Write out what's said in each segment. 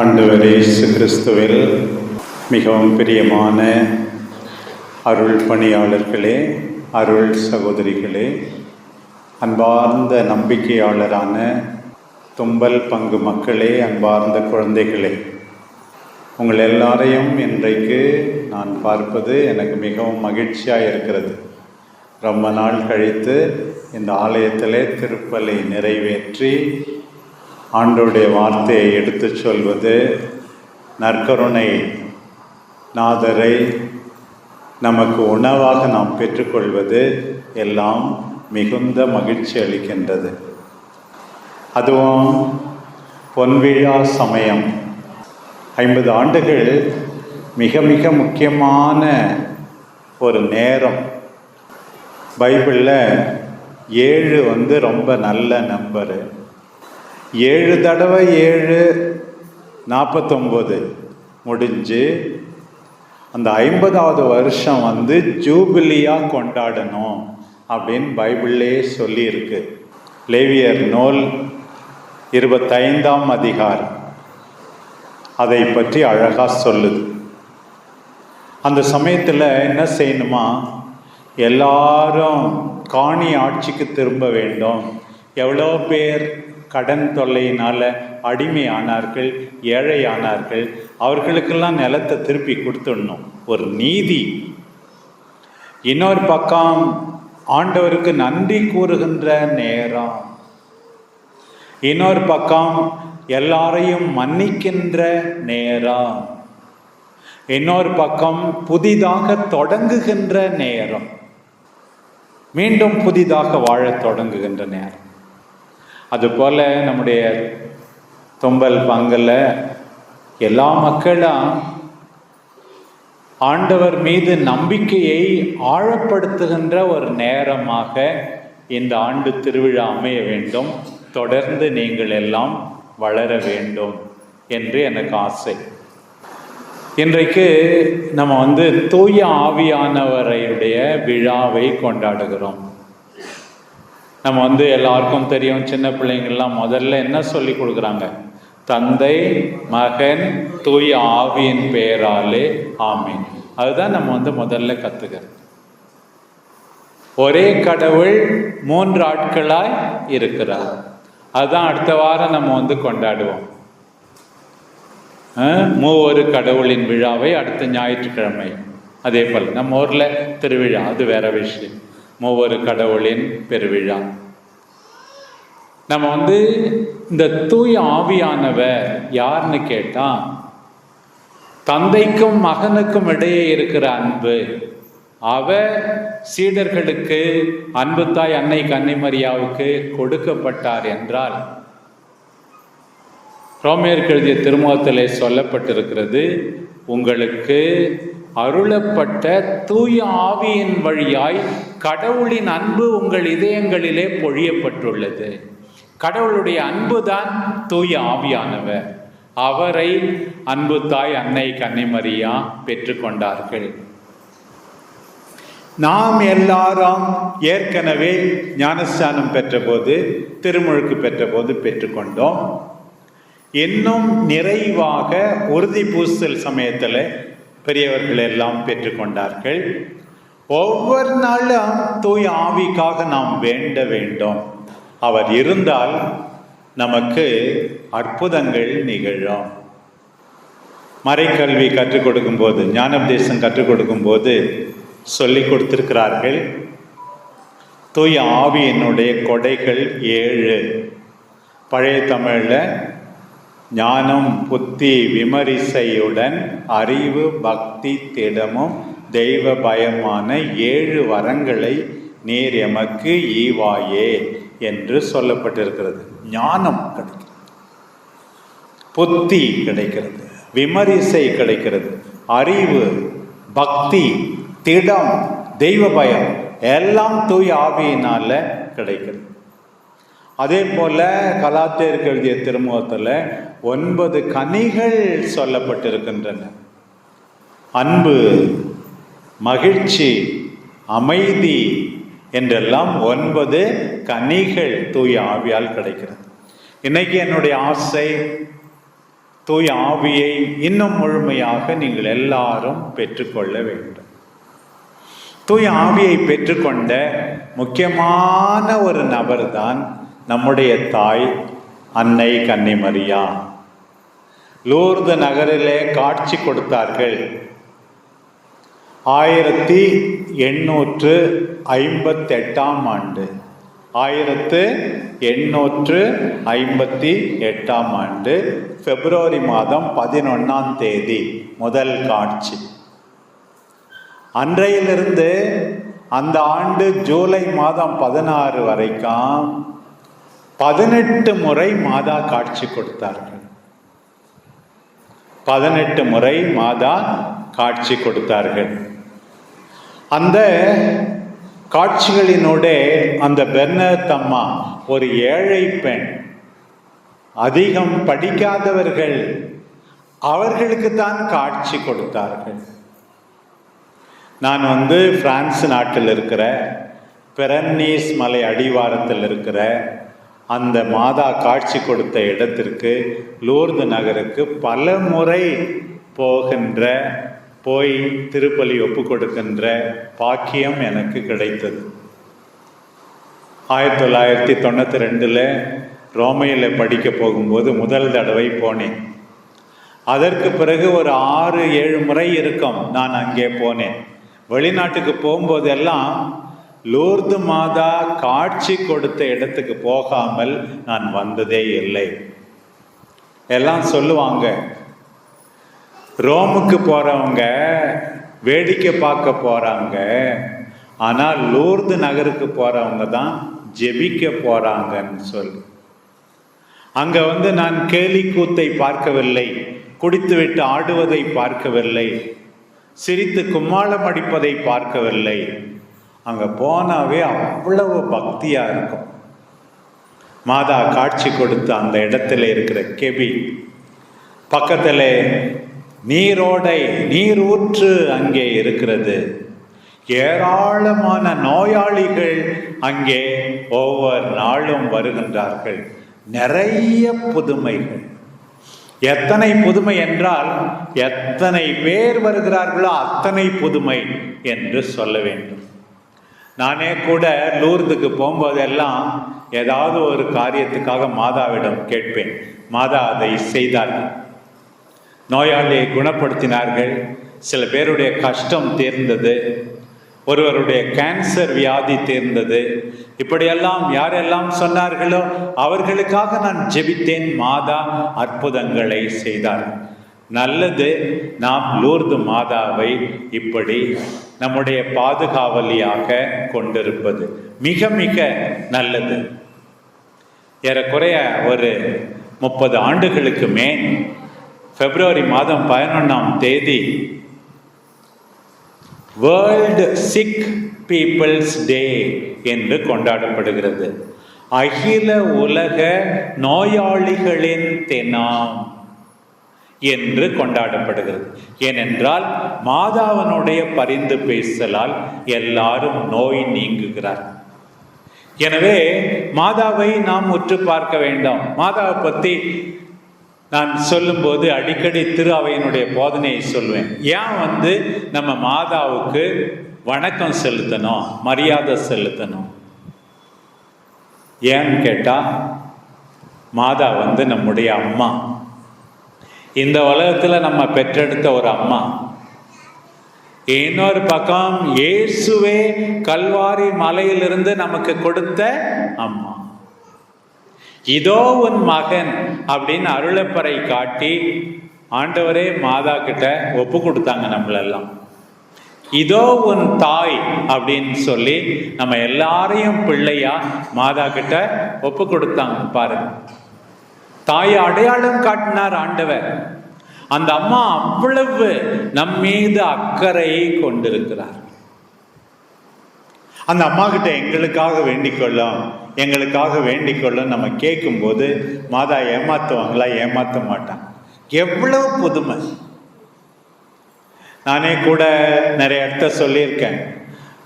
ஆண்டவர் இயேசு கிறிஸ்துவில் மிகவும் பிரியமான அருள் பணியாளர்களே அருள் சகோதரிகளே அன்பார்ந்த நம்பிக்கையாளரான தும்பல் பங்கு மக்களே அன்பார்ந்த குழந்தைகளே. உங்கள் எல்லாரையும் இன்றைக்கு நான் பார்ப்பது எனக்கு மிகவும் மகிழ்ச்சியாக இருக்கிறது. ரொம்ப நாள் கழித்து இந்த ஆலயத்திலே திருப்பலை நிறைவேற்றி ஆண்டோடைய வார்த்தையை எடுத்துச் சொல்வது நற்கருணை நாதரை நமக்கு உணவாக நாம் பெற்றுக்கொள்வது எல்லாம் மிகுந்த மகிழ்ச்சி அளிக்கின்றது. அதுவும் பொன்விழா சமயம். ஐம்பது ஆண்டுகள் மிக மிக முக்கியமான ஒரு நேரம். பைபிளில் ஏழு வந்து ரொம்ப நல்ல நம்பரு. ஏழு தடவை ஏழு நாற்பத்தொம்போது முடிஞ்சு அந்த ஐம்பதாவது வருஷம் வந்து ஜூபிலியாக கொண்டாடணும் அப்படின்னு பைபிள்லே சொல்லியிருக்கு. லேவியர் நூல் இருபத்தைந்தாம் அதிகாரம். அதை பற்றி அழகாக சொல்லுது. அந்த சமயத்தில் என்ன செய்யணுமா? எல்லாரும் காணி ஆட்சிக்கு திரும்ப வேண்டும். எவ்வளோ பேர் கடன் தொல்லையினால் அடிமையானார்கள் ஏழையானார்கள். அவர்களுக்கெல்லாம் நிலத்தை திருப்பி கொடுத்துடணும். ஒரு நீதி. இன்னொரு பக்கம் ஆண்டவருக்கு நன்றி கூறுகின்ற நேரம். இன்னொரு பக்கம் எல்லாரையும் மன்னிக்கின்ற நேரம். இன்னொரு பக்கம் புதிதாக தொடங்குகின்ற நேரம். மீண்டும் புதிதாக வாழத் தொடங்குகின்ற நேரம். அதுபோல் நம்முடைய தும்பல் பங்கல்ல எல்லா மக்களும் ஆண்டவர் மீது நம்பிக்கையை ஆழப்படுத்துகின்ற ஒரு நேரமாக இந்த ஆண்டு திருவிழா அமைய வேண்டும். தொடர்ந்து நீங்கள் எல்லாம் வளர வேண்டும் என்று எனக்கு ஆசை. இன்றைக்கு நம்ம வந்து தூய ஆவியானவரையுடைய விழாவை கொண்டாடுகிறோம். நம்ம வந்து எல்லாருக்கும் தெரியும் சின்ன பிள்ளைங்கள்லாம் முதல்ல என்ன சொல்லி கொடுக்குறாங்க? தந்தை மகன் தூய ஆவியின் பெயராலே ஆமீன். அதுதான் நம்ம வந்து முதல்ல கற்றுக்கிறது ஒரே கடவுள் மூன்று ஆட்களாய் இருக்கிறார். அதுதான் அடுத்த வாரம் நம்ம வந்து கொண்டாடுவோம். மூவொரு கடவுளின் விழாவை அடுத்த ஞாயிற்றுக்கிழமை. அதே போல் நம்ம ஊரில் திருவிழா அது வேற விஷயம். மூவரு கடவுளின் பெருவிழா. நம்ம வந்து இந்த தூய ஆவியானவர் யாருன்னு கேட்டால் தந்தைக்கும் மகனுக்கும் இடையே இருக்கிற அன்பு. அவர் சீடர்களுக்கு அன்பு தாய் அன்னை கன்னிமரியாவுக்கு கொடுக்கப்பட்டார் என்றால் ரோமியர் எழுதிய திருமுகத்திலே சொல்லப்பட்டிருக்கிறது உங்களுக்கு அருளப்பட்ட தூய ஆவியின் வழியாய் கடவுளின் அன்பு உங்கள் இதயங்களிலே பொழியப்பட்டுள்ளது. கடவுளுடைய அன்புதான் தூய ஆவியானவர். அவரை அன்பு தாய் அன்னை கன்னிமரியா பெற்றுக்கொண்டார்கள். நாம் எல்லாரும் ஏற்கனவே ஞானஸ்தானம் பெற்றபோது திருமுழுக்கு பெற்றபோது பெற்றுக்கொண்டோம். இன்னும் நிறைவாக உறுதி பூசல் சமயத்தில் பெரியவர்கள் எல்லாம் பெற்றுக்கொண்டார்கள். ஒவ்வொரு நாளும் தூய் ஆவிக்காக நாம் வேண்ட வேண்டும். அவர் இருந்தால் நமக்கு அற்புதங்கள் நிகழும். மறைக்கல்வி கற்றுக் கொடுக்கும் போது ஞானோபதேசம் கற்றுக் கொடுக்கும் போது சொல்லி கொடுத்திருக்கிறார்கள். தூய் ஆவியினுடைய கொடைகள் ஏழு. பழைய தமிழில் ஞானம் புத்தி விமரிசையுடன் அறிவு பக்தி திடமும் தெய்வ பயமான ஏழு வரங்களை நீர் எமக்கு ஈவாயே என்று சொல்லப்பட்டிருக்கிறது. ஞானம் கிடைக்கிறது புத்தி கிடைக்கிறது. விமரிசை கிடைக்கிறது. அறிவு பக்தி திடம் தெய்வ பயம் எல்லாம் தூய் ஆவியினால கிடைக்கிறது. அதே போல கலாத்தேருக்கு எழுதிய திருமுகத்தில் ஒன்பது கனிகள் சொல்லப்பட்டிருக்கின்றன. அன்பு மகிழ்ச்சி அமைதி என்றெல்லாம் ஒன்பது கனிகள் தூய ஆவியால் கிடைக்கிறது. இன்னைக்கு என்னுடைய ஆசை தூய் ஆவியை இன்னும் முழுமையாக நீங்கள் எல்லாரும் பெற்றுக்கொள்ள வேண்டும். தூய் ஆவியை பெற்றுக்கொண்ட முக்கியமான ஒரு நபர் தான் நம்முடைய தாய் அன்னை கன்னிமரியா லூர்து நகரிலே காட்சி கொடுத்தார்கள். ஆயிரத்தி எண்ணூற்று ஐம்பத்தெட்டாம் ஆண்டு. ஆயிரத்து எண்ணூற்று ஐம்பத்தி எட்டாம் ஆண்டு பிப்ரவரி மாதம் பதினொன்றாம் தேதி முதல் காட்சி. அன்றையிலிருந்து அந்த ஆண்டு ஜூலை மாதம் பதினாறு வரைக்கும் பதினெட்டு முறை மாதா காட்சி கொடுத்தார்கள். பதினெட்டு முறை மாதா காட்சி கொடுத்தார்கள். அந்த காட்சிகளினோட அந்த பெர்னத் அம்மா ஒரு ஏழை பெண் அதிகம் படிக்காதவர்கள் அவர்களுக்கு தான் காட்சி கொடுத்தார்கள். நான் வந்து பிரான்ஸ் நாட்டில் இருக்கிற பெரன்னீஸ் மலை அடிவாரத்தில் இருக்கிற அந்த மாதா காட்சி கொடுத்த இடத்திற்கு லூர்து நகருக்கு பல முறை போகின்ற போய் திருப்பலி ஒப்பு கொடுக்கின்ற பாக்கியம் எனக்கு கிடைத்தது. ஆயிரத்தி தொள்ளாயிரத்தி தொண்ணூற்றி ரெண்டில் ரோமையில் படிக்க போகும்போது முதல் தடவை போனேன். அதற்கு பிறகு ஒரு ஆறு ஏழு முறை இருக்கும் நான் அங்கே போனேன். வெளிநாட்டுக்கு போகும்போதெல்லாம் லூர்து மாதா காட்சி கொடுத்த இடத்துக்கு போகாமல் நான் வந்ததே இல்லை. எல்லாம் சொல்லுவாங்க. ரோமுக்கு போகிறவங்க வேடிக்கை பார்க்க போகிறாங்க ஆனால் லூர்து நகருக்கு போகிறவங்க தான் ஜெபிக்க போகிறாங்கன்னு சொல்லி அங்கே வந்து நான் கேலி கூத்தை பார்க்கவில்லை குடித்துவிட்டு ஆடுவதை பார்க்கவில்லை சிரித்து கும்மாளம் அடிப்பதை பார்க்கவில்லை. அங்கே போனாவே அவ்வளவு பக்தியாக இருக்கும். மாதா காட்சி கொடுத்து அந்த இடத்துல இருக்கிற கெபி பக்கத்தில் நீரோடை நீர் ஊற்று அங்கே இருக்கிறது. ஏராளமான நோயாளிகள் அங்கே ஒவ்வொரு நாளும் வருகின்றார்கள். நிறைய புதுமைகள். எத்தனை புதுமை என்றால் எத்தனை பேர் வருகிறார்களோ அத்தனை புதுமை என்று சொல்ல வேண்டும். நானே கூட லூர்துக்கு போகும்போதெல்லாம் ஏதாவது ஒரு காரியத்துக்காக மாதாவிடம் கேட்பேன். மாதா அதை செய்தார்கள் நோயாளியை குணப்படுத்தினார்கள். சில பேருடைய கஷ்டம் தீர்ந்தது. ஒருவருடைய கேன்சர் வியாதி தீர்ந்தது. இப்படியெல்லாம் யாரெல்லாம் சொன்னார்களோ அவர்களுக்காக நான் ஜெபித்தேன். மாதா அற்புதங்களை செய்தார். நல்லது நாம் லூர்து மாதாவை இப்படி நம்முடைய பாதுகாவலியாக கொண்டிருப்பது. மிக மிக நல்லது. ஏறக்குறைய ஒரு முப்பது ஆண்டுகளுக்கு மேல் பிப்ரவரி மாதம் பதினொன்றாம் தேதி வேர்ல்டு சிக் பீப்புள்ஸ் டே என்று கொண்டாடப்படுகிறது. அகில உலக நோயாளிகளின் தினம். என்று கொண்டாடப்படுகிறது. ஏனென்றால் மாதாவனுடைய பரிந்து பேசலால் எல்லாரும் நோய் நீங்குகிறார். எனவே மாதாவை நாம் உற்று பார்க்க வேண்டும். மாதாவை பற்றி நான் சொல்லும்போது அடிக்கடி திரு அவையினுடைய போதனையை சொல்வேன். ஏன் வந்து நம்ம மாதாவுக்கு வணக்கம் செலுத்தணும் மரியாதை செலுத்தணும்? ஏன்னு கேட்டால் மாதா வந்து நம்முடைய அம்மா. இந்த உலகத்தில் நம்ம பெற்றெடுத்த ஒரு அம்மா. இன்னொரு பக்கம் இயேசுவே கல்வாரி மலையிலிருந்து நமக்கு கொடுத்த அம்மா. இதோ உன் மகன் அப்படின்னு அருளப்பறை காட்டி ஆண்டவரே மாதா கிட்ட ஒப்பு கொடுத்தாங்க நம்மளெல்லாம். இதோ உன் தாய் அப்படின்னு சொல்லி நம்ம எல்லாரையும் பிள்ளையா மாதா கிட்ட ஒப்பு கொடுத்தாங்க பாருங்க. தாயை அடையாளம் காட்டினார் ஆண்டவர். அந்த அம்மா அவ்வளவு நம் மீது அக்கறை கொண்டிருக்கிறார். அந்த அம்மா கிட்ட எங்களுக்காக வேண்டிக்கொள்ளும் எங்களுக்காக வேண்டிக்கொள்ளும் நம்ம நம்ம கேட்கும்போது மாதா ஏமாத்துவாங்களா? ஏமாத்த மாட்டாங்க எவ்வளவு புதுமை. நானே கூட நிறைய இடத்த சொல்லியிருக்கேன்.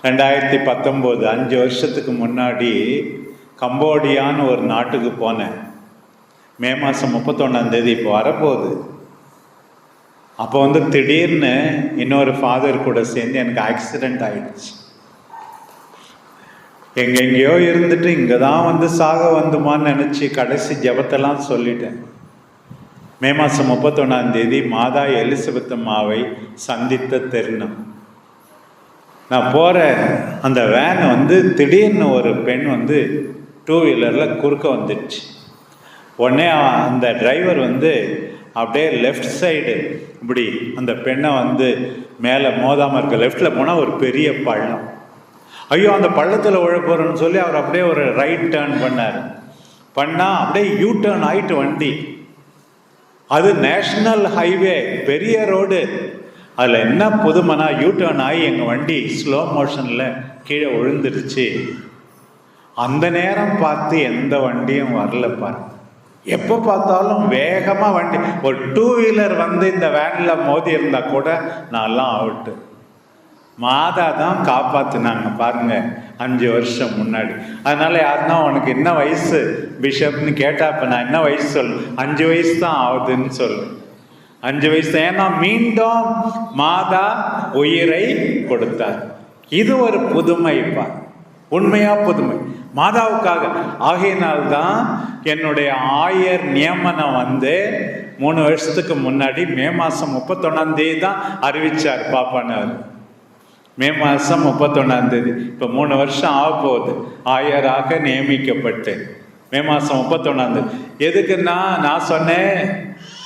ரெண்டாயிரத்தி பத்தொம்போது அஞ்சு வருஷத்துக்கு முன்னாடி கம்போடியான்னு ஒரு நாட்டுக்கு போனேன். மே மாதம் முப்பத்தொன்னாந்தேதி இப்போ வரப்போகுது. அப்போ வந்து திடீர்னு இன்னொரு ஃபாதர் கூட சேர்ந்து எனக்கு ஆக்சிடெண்ட் ஆயிடுச்சு. எங்கெங்கேயோ இருந்துட்டு இங்கே தான் வந்து சாக வந்துமான்னு நினச்சி கடைசி ஜெபத்தெல்லாம் சொல்லிட்டேன். மே மாதம் முப்பத்தொன்னாந்தேதி மாதா எலிசபெத் அம்மாவை சந்தித்த தருணம். நான் போகிற அந்த வேன் வந்து திடீர்னு ஒரு பெண் வந்து டூ வீலரில் குறுக்க வந்துடுச்சு. உடனே அந்த டிரைவர் வந்து அப்படியே லெஃப்ட் சைடு இப்படி அந்த பெண்ணை வந்து மேலே மோதாமல் இருக்க லெஃப்டில் போனால் ஒரு பெரிய பள்ளம். ஐயோ அந்த பள்ளத்தில் உழ போகிறோன்னு சொல்லி அவர் அப்படியே ஒரு ரைட் டேர்ன் பண்ணார். பண்ணால் அப்படியே யூ டேர்ன் ஆயிட்டு வண்டி. அது நேஷ்னல் ஹைவே பெரிய ரோடு அதில் என்ன புதுமனா யூ டேர்ன் ஆகி எங்கள் வண்டி ஸ்லோ மோஷனில் கீழே விழுந்துருச்சு. அந்த நேரம் பார்த்து எந்த வண்டியும் வரல பாருங்க. எப்போ பார்த்தாலும் வேகமாக வண்டி ஒரு டூ வீலர் வந்து இந்த வேனில் மோதி இருந்தால் கூட நான்லாம் அவுட்டு மாதா தான் காப்பாற்றினாங்க பாருங்க அஞ்சு வருஷம் முன்னாடி. அதனால யாருன்னா உனக்கு என்ன வயசு? பிஷப்னு கேட்டா இப்போ நான் என்ன வயசு சொல்லுவேன் அஞ்சு வயசு தான் ஆகுதுன்னு சொல்லு. அஞ்சு வயசு தான் ஏன்னா மீண்டும் மாதா உயிரை கொடுத்தார். இது ஒரு புதுமைப்பா உண்மையா புதுமை. மாதாவுக்காக. ஆகையினால்தான் என்னுடைய ஆயர் நியமனம் வந்து மூணு வருஷத்துக்கு முன்னாடி மே மாதம் முப்பத்தொன்னாந்தேதி தான் அறிவிச்சார் பாப்பானவர். மே மாதம் முப்பத்தொன்னாந்தேதி இப்போ மூணு வருஷம் ஆக போகுது. ஆயராக நியமிக்கப்பட்டு. மே மாதம் முப்பத்தொன்னாந்தேதி எதுக்குன்னா நான் சொன்னேன்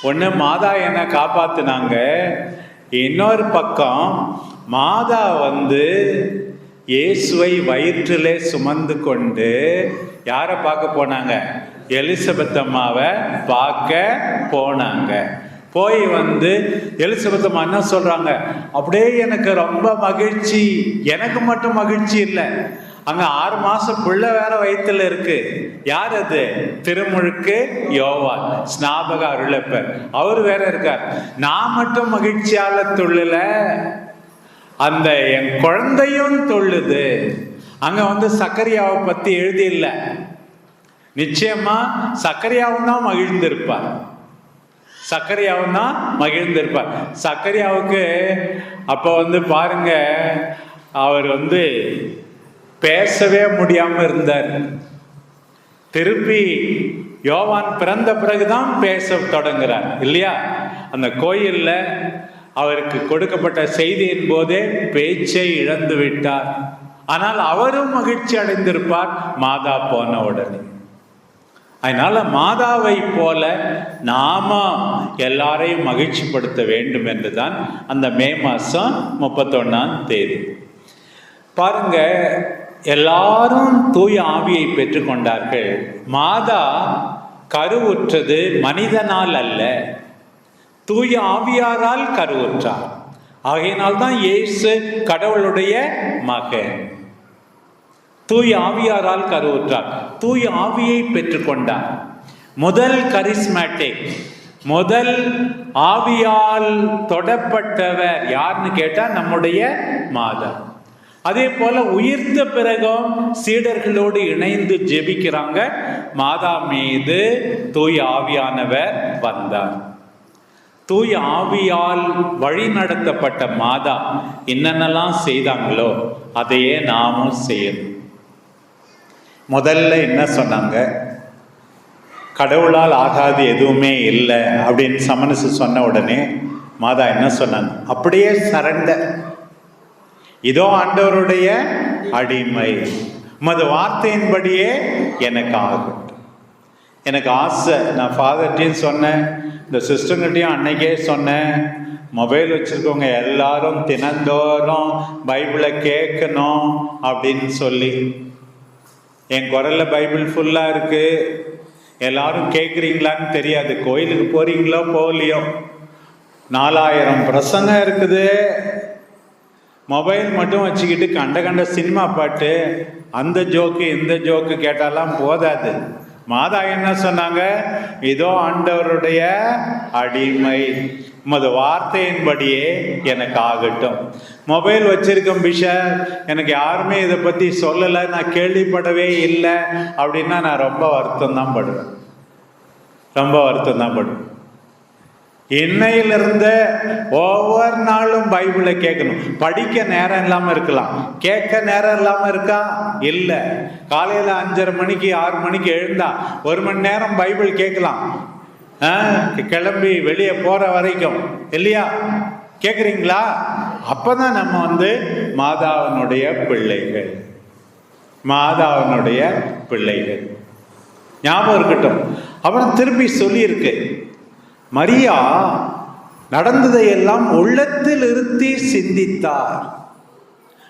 ஒன்று மாதா என்னை காப்பாத்துனாங்க. இன்னொரு பக்கம் மாதா வந்து இயேசுவை வயிற்றிலே சுமந்து கொண்டு யாரை பார்க்க போனாங்க? எலிசபெத் அம்மாவை பார்க்க போனாங்க. போய் வந்து எலிசபெத் அம்மா என்ன சொல்கிறாங்க அப்படியே எனக்கு ரொம்ப மகிழ்ச்சி. எனக்கு மட்டும் மகிழ்ச்சி இல்லை. அங்கே ஆறு மாதம் பிள்ளை வேற வயிற்றுல இருக்கு. யார் அது? திருமுழுக்கு யோவான். ஸ்நாபக அருளப்பர். அவர் வேற இருக்கார். நான் மட்டும் மகிழ்ச்சியால துள்ளல. அந்த என் குழந்தையும் தொழுது அங்கே வந்து சக்கரியாவை பற்றி எழுதியில்லை நிச்சயமா சக்கரையாவும் தான் மகிழ்ந்திருப்பார். சக்கரையாவும் தான் மகிழ்ந்திருப்பார். சக்கரையாவுக்கு அப்போ வந்து பாருங்க அவர் வந்து பேசவே முடியாம இருந்தார். திருப்பி யோவான் பிறந்த பிறகுதான் பேச தொடங்குறார் இல்லையா? அந்த கோயில்ல அவருக்கு கொடுக்கப்பட்ட செய்தியின் போதே பேச்சை இழந்து விட்டார் ஆனால் அவரும் மகிழ்ச்சி அடைந்திருப்பார் மாதா போன உடனே. அதனால மாதாவை போல நாம எல்லாரையும் மகிழ்ச்சிப்படுத்த வேண்டும் என்றுதான் அந்த மே மாதம் முப்பத்தொன்னாம் தேதி. பாருங்க எல்லாரும் தூய ஆவியை பெற்றுக்கொண்டார்கள் மாதா கருவுற்றது மனிதனால் அல்ல. தூய ஆவியாரால் கருவுற்றார். ஆகையினால் தான் இயேசு கடவுளுடைய மகன். தூய் ஆவியாரால் கருவுற்றார். தூய் ஆவியை பெற்றுக்கொண்டார். முதல் கரிஸ்மேட்டிக் முதல் ஆவியால் தொடப்பட்டவர் யாருன்னு கேட்டால் நம்முடைய மாதா அதே போல உயிர்த்த பிறகும் சீடர்களோடு இணைந்து ஜெபிக்கிறாங்க. மாதா மீது தூய் ஆவியானவர் வந்தார். தூய் ஆவியால் வழி நடத்தப்பட்ட மாதா என்னென்னலாம் செய்தாங்களோ அதையே நாமும் செய்யணும். முதல்ல என்ன சொன்னாங்க? கடவுளால் ஆகாது எதுவுமே இல்லை அப்படின்னு சமனசு சொன்ன உடனே மாதா என்ன சொன்னாங்க? அப்படியே சரண்ட. இதோ ஆண்டவருடைய அடிமை. உமது வார்த்தையின்படியே எனக்கு ஆகும் எனக்கு ஆசை. நான் ஃபாதர்கிட்டையும் சொன்னேன். இந்த சிஸ்டர்கிட்டையும் அன்னைக்கே சொன்னேன். மொபைல் வச்சுருக்கவங்க எல்லாரும் தினந்தோறும் பைபிளை கேட்கணும் அப்படின்னு சொல்லி. என் குரலில் பைபிள் ஃபுல்லாக இருக்குது எல்லாரும் கேட்குறீங்களான்னு தெரியாது. கோயிலுக்கு போகிறீங்களோ போகலையோ. நாலாயிரம் பிரசங்கம் இருக்குது. மொபைல் மட்டும் வச்சுக்கிட்டு கண்ட கண்ட சினிமா பாட்டு அந்த ஜோக்கு இந்த ஜோக்கு கேட்டாலாம் போதாது. மாதா என்ன சொன்னாங்க? இதோ ஆண்டவருடைய அடிமை. உமது வார்த்தையின்படியே எனக்கு ஆகட்டும். மொபைல் வச்சிருக்கோம் பிஷர் எனக்கு யாருமே இதை பற்றி சொல்லலை நான் கேள்விப்படவே இல்லை அப்படின்னா நான் ரொம்ப வருத்தம் தான் படுவேன். ரொம்ப வருத்தம் தான் படுவேன். இன்னையிலிருந்து ஒவ்வொரு நாளும் பைபிளை கேட்கணும். படிக்க நேரம் இல்லாமல் இருக்கலாம். கேட்க நேரம் இல்லாமல் இருக்கா? இல்லை. காலையில் அஞ்சரை மணிக்கு ஆறு மணிக்கு எழுந்தா ஒரு மணி நேரம் பைபிள் கேட்கலாம். ஆ, கிளம்பி வெளியே போகிற வரைக்கும். இல்லையா? கேட்குறீங்களா அப்பதான் நம்ம வந்து மாதாவினுடைய பிள்ளைகள். மாதாவினுடைய பிள்ளைகள். ஞாபகம் இருக்கட்டும். அப்புறம் திருப்பி சொல்லியிருக்கு மரியா நடந்ததையெல்லாம் உள்ளத்தில் இருத்தி சிந்தித்தார்.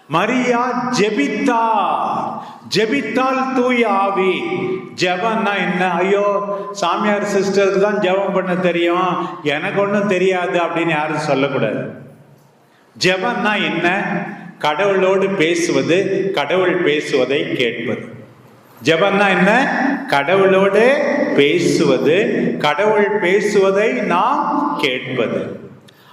மரியா ஜெபித்தார். ஜெபித்தால் தூய் ஆவி. ஜெபம்னா என்ன? ஐயோ சாமியார் சிஸ்டருக்கு தான் ஜெபம் பண்ண தெரியும். எனக்கு ஒன்றும் தெரியாது அப்படின்னு யாரும் சொல்லக்கூடாது. ஜெபம்னா என்ன? கடவுளோடு பேசுவது கடவுள் பேசுவதை கேட்பது. ஜெபம்னா என்ன? கடவுளோடு பேசுவது கடவுள் பேசுவதை நாம் கேட்பது.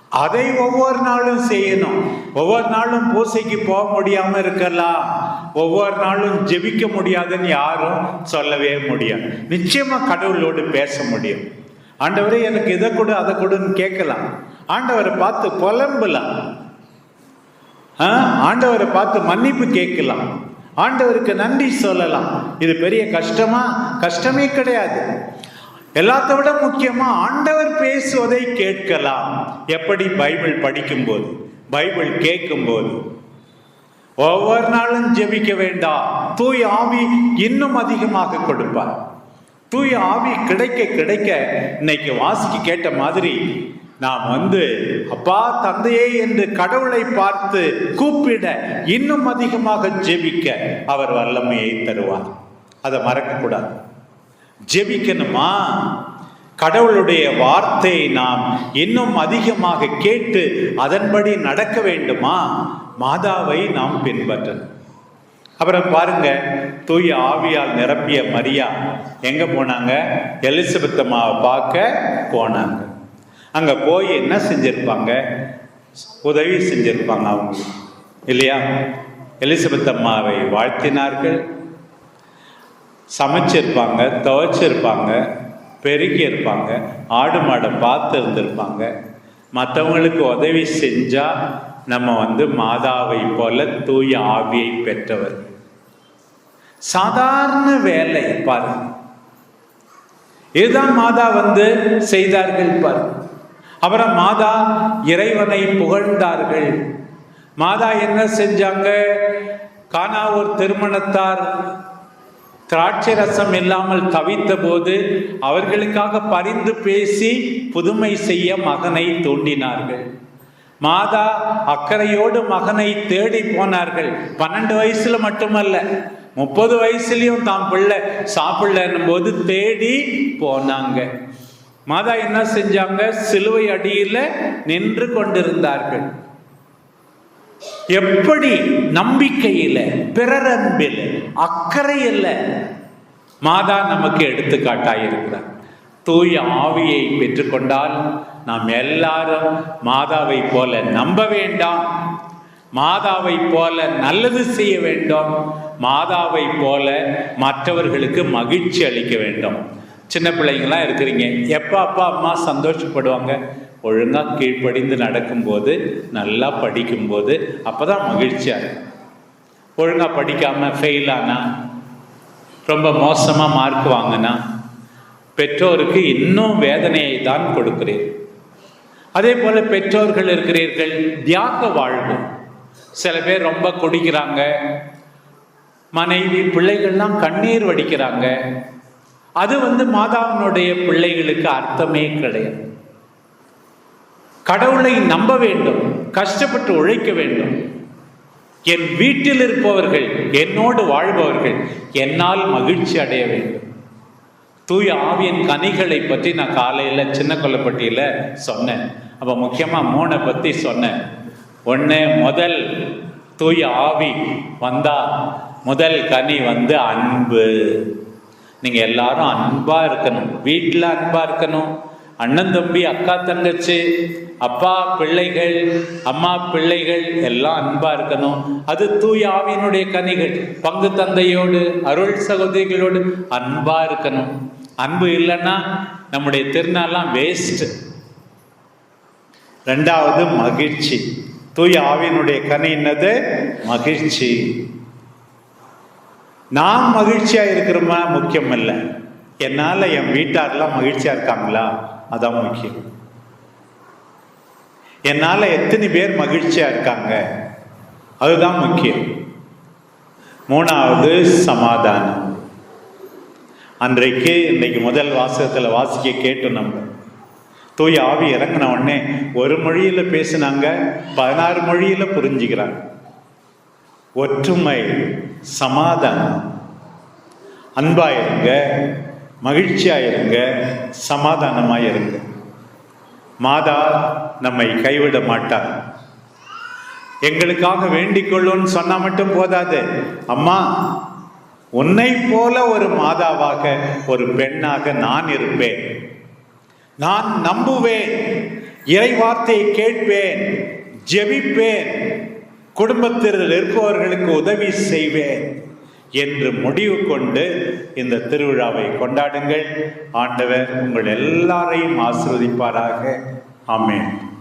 அதை ஒவ்வொரு நாளும் செய்யணும். ஒவ்வொரு நாளும் பூசைக்கு போக முடியாமல் இருக்கலாம். ஒவ்வொரு நாளும் ஜெபிக்க முடியாதுன்னு யாரும் சொல்லவே முடியாது. நிச்சயமாக கடவுளோடு பேச முடியும். ஆண்டவரே எனக்கு இதை கொடு அதை கொடுன்னு கேட்கலாம். ஆண்டவரை பார்த்து புலம்பலாம். ஆண்டவரை பார்த்து மன்னிப்பு கேட்கலாம். ஆண்டவருக்கு நன்றி சொல்லலாம். இது பெரிய கஷ்டமா? கஷ்டமே கிடையாது. எல்லாத்த விட முக்கியமா ஆண்டவர் பேசுவதை கேட்கலாம். எப்படி பைபிள் படிக்கும்போது பைபிள் கேட்கும்போது? ஒவ்வொரு நாளும் ஜெபிக்க வேண்டாம். தூய் ஆவி இன்னும் அதிகமாக கொடுப்பார். தூய் ஆவி கிடைக்க கிடைக்க இன்னைக்கு வாசிக்கு கேட்ட மாதிரி நாம் வந்து அப்பா தந்தையே என்று கடவுளை பார்த்து கூப்பிட இன்னும் அதிகமாக ஜெபிக்க அவர் வல்லமையை தருவார். அதை மறக்கக்கூடாது. ஜெபிக்கணுமா? கடவுளுடைய வார்த்தையை நாம் இன்னும் அதிகமாக கேட்டு அதன்படி நடக்க வேண்டுமா? மாதாவை நாம் பின்பற்றணும். அப்புறம் பாருங்க தூய ஆவியால் நிரப்பிய மரியா எங்க போனாங்க? எலிசபெத் அம்மாவை பார்க்க போனாங்க. அங்கே போய் என்ன செஞ்சிருப்பாங்க? உதவி செஞ்சிருப்பாங்க அவங்க. இல்லையா? எலிசபெத் அம்மாவை வாழ்த்தினார்கள். சமைச்சிருப்பாங்க துவைச்சிருப்பாங்க பெருக்கி இருப்பாங்க ஆடு மாடை பார்த்து இருந்திருப்பாங்க. மற்றவங்களுக்கு உதவி செஞ்சால் நம்ம வந்து மாதாவை போல தூய ஆவியை பெற்றவர். சாதாரண வேலை பாருங்க. இதுதான் மாதா வந்து செய்தார்கள் பாருங்க. அப்புறம் மாதா இறைவனை புகழ்ந்தார்கள். மாதா என்ன செஞ்சாங்க? கானாவூர் திருமணத்தார் திராட்சை ரசம் இல்லாமல் தவித்த போது அவர்களுக்காக பரிந்து பேசி புதுமை செய்ய மகனை தூண்டினார்கள். மாதா அக்கறையோடு மகனை தேடி போனார்கள். பன்னெண்டு வயசுல மட்டுமல்ல முப்பது வயசுலயும் தான் பிள்ளை சாப்பிடலன்னும் போது தேடி போனாங்க. மாதா என்ன செஞ்சாங்க? சிலுவை அடியில் நின்று கொண்டிருந்தார்கள். எப்படி? நம்பிக்கையில பிறரன்பில் அக்கறையில் மாதா நமக்கு எடுத்துக்காட்டாயிருக்கிறார் தூய ஆவியை பெற்றுக்கொண்டால் நாம் எல்லாரும் மாதாவை போல நம்ப வேண்டாம். மாதாவை போல நல்லது செய்ய வேண்டும். மாதாவை போல மற்றவர்களுக்கு மகிழ்ச்சி அளிக்க வேண்டும். சின்ன பிள்ளைங்களாம் இருக்கிறீங்க. எப்போ அப்பா அம்மா சந்தோஷப்படுவாங்க? ஒழுங்காக கீழ்ப்படிந்து நடக்கும்போது நல்லா படிக்கும்போது அப்போ தான் மகிழ்ச்சியாக இருக்கும். ஒழுங்காக படிக்காமல் ஃபெயில் ஆனால் ரொம்ப மோசமாக மார்க் வாங்கினா பெற்றோருக்கு இன்னும் வேதனையை தான் கொடுக்குறேன் அதே போல் பெற்றோர்கள் இருக்கிறீர்கள் தியாக வாழ்வு. சில பேர் ரொம்ப குடிக்கிறாங்க. மனைவி பிள்ளைகள்லாம் கண்ணீர் வடிக்கிறாங்க. அது வந்து மாதாவினுடைய பிள்ளைகளுக்கு அர்த்தமே கிடையாது. கடவுளை நம்ப வேண்டும் கஷ்டப்பட்டு உழைக்க வேண்டும். என் வீட்டில் இருப்பவர்கள் என்னோடு வாழ்பவர்கள் என்னால் மகிழ்ச்சி அடைய வேண்டும். தூய ஆவியின் கனிகளை பற்றி நான் காலையில் சின்ன கொல்லப்பட்டியில் சொன்னேன். அப்போ முக்கியமாக மூணை பற்றி சொன்னேன். ஒன்று முதல் தூய ஆவி வந்தா முதல் கனி வந்து அன்பு. நீங்கள் எல்லாரும் அன்பாக இருக்கணும். வீட்டில் அன்பாக இருக்கணும். அண்ணன் தம்பி அக்கா தங்கச்சி அப்பா பிள்ளைகள் அம்மா பிள்ளைகள் எல்லாம் அன்பா இருக்கணும். அது தூய் ஆவியினுடைய கனிகள். பங்கு தந்தையோடு அருள் சகோதரிகளோடு அன்பா இருக்கணும். அன்பு இல்லைன்னா நம்முடைய திருநாள்லாம் வேஸ்ட் ரெண்டாவது மகிழ்ச்சி. தூய் ஆவியினுடைய கனி என்னது? மகிழ்ச்சி. நான் மகிழ்ச்சியாக இருக்கிறோமா? முக்கியம் இல்லை என்னால் என் வீட்டாரெலாம் மகிழ்ச்சியாக இருக்காங்களா? அதான் முக்கியம். என்னால் எத்தனை பேர் மகிழ்ச்சியாக இருக்காங்க? அதுதான் முக்கியம். மூணாவது சமாதானம். அன்றைக்கு இன்னைக்கு முதல் வாசகத்தில் வாசிக்க கேட்டோம் நம்ம. தூய் ஆவி இறங்கின உடனே ஒரு மொழியில் பேசினாங்க பதினாறு மொழியில் புரிஞ்சுக்கிறாங்க. ஒற்றுமை சமாதானம். அன்பாக இருங்க மகிழ்ச்சியாக இருங்க சமாதானமாக இருங்க மாதா நம்மை கைவிட மாட்டார். எங்களுக்காக வேண்டிக் கொள்ளும்னு சொன்னால் மட்டும் போதாது. அம்மா உன்னை போல ஒரு மாதாவாக ஒரு பெண்ணாக நான் இருப்பேன். நான் நம்புவேன் இறை வார்த்தையை கேட்பேன் ஜெபிப்பேன். குடும்பத்தில் இருப்பவர்களுக்கு உதவி செய்வேன் என்று முடிவு கொண்டு இந்த திருவிழாவை கொண்டாடுங்கள். ஆண்டவர் உங்கள் எல்லாரையும் ஆசிர்வதிப்பாராக. ஆமென்.